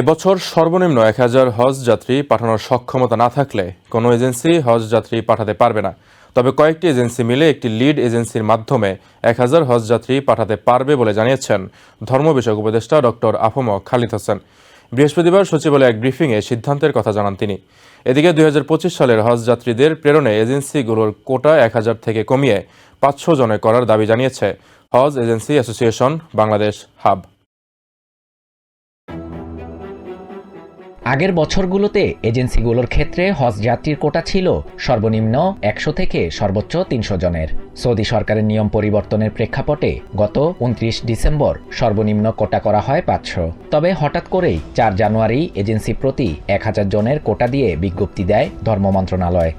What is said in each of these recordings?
এবছর সর্বনিম্ন এক হাজার হজ যাত্রী পাঠানোর সক্ষমতা না থাকলে কোনো এজেন্সি হজ যাত্রী পাঠাতে পারবে না। তবে কয়েকটি এজেন্সি মিলে একটি লিড এজেন্সির মাধ্যমে এক হাজার হজ যাত্রী পাঠাতে পারবে বলে জানিয়েছেন ধর্ম বিষয়ক উপদেষ্টা ডক্টর আফম খালিদ হোসেন। বৃহস্পতিবার সচিবালয়ে এক ব্রিফিংয়ে সিদ্ধান্তের কথা জানান তিনি। এদিকে দুই হাজার পঁচিশ সালের হজ যাত্রীদের প্রেরণে এজেন্সিগুলোর কোটা এক হাজার থেকে কমিয়ে পাঁচশো জনে করার দাবি জানিয়েছে হজ এজেন্সি অ্যাসোসিয়েশন বাংলাদেশ হাব। আগের বছরগুলোতে এজেন্সিগুলোর ক্ষেত্রে হজ যাত্রীর কোটা ছিল সর্বনিম্ন একশো থেকে সর্বোচ্চ তিনশো জনের। সৌদি সরকারের নিয়ম পরিবর্তনের প্রেক্ষাপটে গত উনত্রিশ ডিসেম্বর সর্বনিম্ন কোটা করা হয় পাঁচশো। তবে হঠাৎ করেই চার জানুয়ারি এজেন্সি প্রতি এক হাজার জনের কোটা দিয়ে বিজ্ঞপ্তি দেয় ধর্ম মন্ত্রণালয়।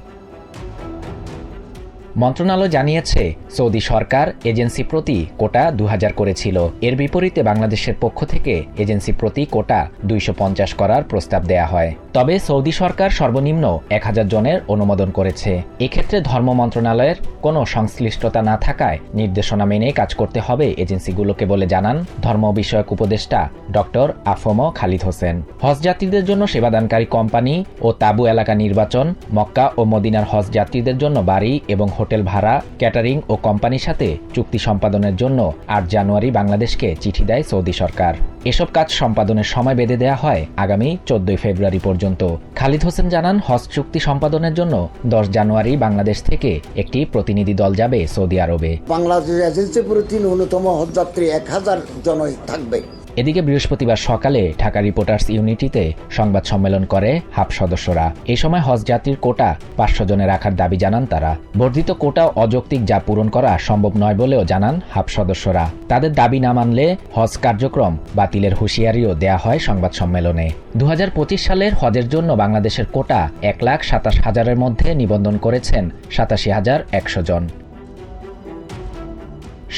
মন্ত্রণালয় জানিয়েছে, সৌদি সরকার এজেন্সি প্রতি কোটা দু হাজার করেছিল। এর বিপরীতে বাংলাদেশের পক্ষ থেকে এজেন্সি প্রতি কোটা দুইশো পঞ্চাশ করার প্রস্তাব দেয়া হয়। তবে সৌদি সরকার সর্বনিম্ন এক হাজার জনের অনুমোদন করেছে। এক্ষেত্রে ধর্ম মন্ত্রণালয়ের কোনো সংশ্লিষ্টতা না থাকায় নির্দেশনা মেনে কাজ করতে হবে এজেন্সিগুলোকে বলে জানান ধর্ম বিষয়ক উপদেষ্টা ডক্টর আফম খালিদ হোসেন। হজ যাত্রীদের জন্য সেবাদানকারী কোম্পানি ও তাবু এলাকা নির্বাচন, মক্কা ও মদিনার হজ যাত্রীদের জন্য বাড়ি এবং হোটেল ভাড়া, ক্যাটারিং ও কোম্পানির সাথে চুক্তি সম্পাদনের জন্য আট জানুয়ারি বাংলাদেশকে চিঠি দেয় সৌদি সরকার। এসব কাজ সম্পাদনের সময় বেঁধে দেওয়া হয় আগামী চোদ্দই ফেব্রুয়ারি পর্যন্ত। খালিদ হোসেন জানান, হজ চুক্তি সম্পাদনের জন্য দশ জানুয়ারি বাংলাদেশ থেকে একটি প্রতিনিধি দল যাবে সৌদি আরবে। বাংলাদেশ এজেন্সি প্রতি ন্যূনতম হজযাত্রী এক হাজার জনই থাকবে। এদিকে বৃহস্পতিবার সকালে ঢাকা রিপোর্টার্স ইউনিটিতে সংবাদ সম্মেলন করে হাব সদস্যরা। এই সময় হজ যাত্রীর কোটা পাঁচশো জনে রাখার দাবি জানান তারা। বর্ধিত কোটা অযৌক্তিক যা পূরণ করা সম্ভব নয় বলেও জানান হাব সদস্যরা। তাদের দাবি না মানলে হজ কার্যক্রম বাতিলের হুঁশিয়ারিও দেয়া হয় সংবাদ সম্মেলনে। দু হাজার পঁচিশ সালের হজের জন্য বাংলাদেশের কোটা এক লাখ সাতাশ হাজারের মধ্যে নিবন্ধন করেছেন সাতাশি হাজার একশো জন।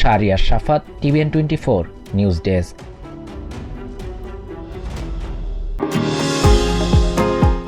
Shariar Safat TVN twenty four, news desk.